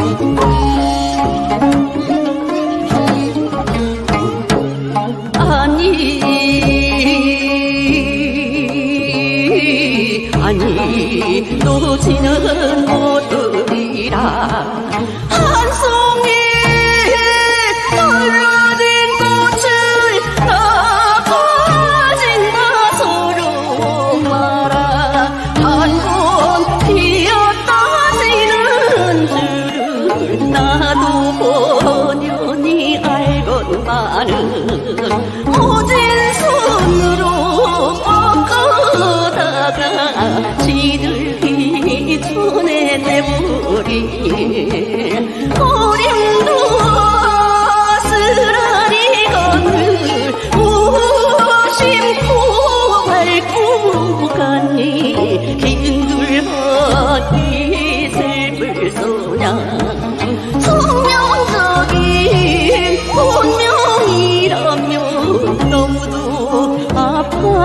아니 아니 또 지는 못들이라 모진 손으로 꺾어다가 지들기 전에 내버린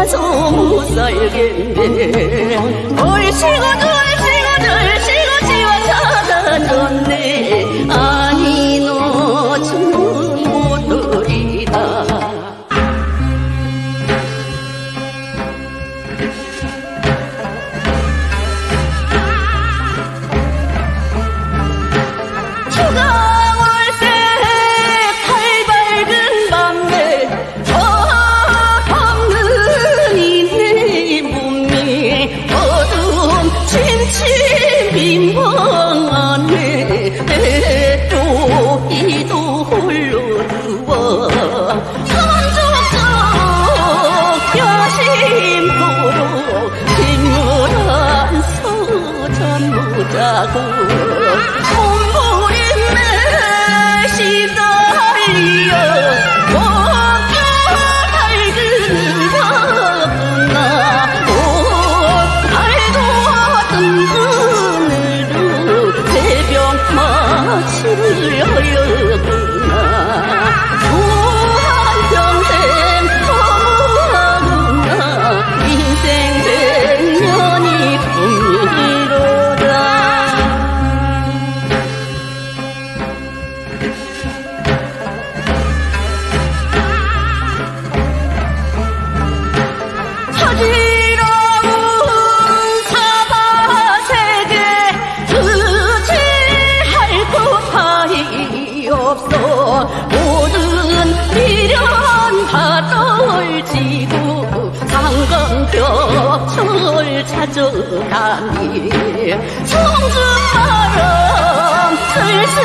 아파서 못 살겠네 얼씨구 절씨구 절씨구 지와 찾아줬네 서전 무자고 손부림에 시달리어 목표 밝은 가구나 옷 알도 든든으로 새벽 마치를 하였구 모든 미련 다 떨치고 상강벽철 찾아가니 성주바람 슬슬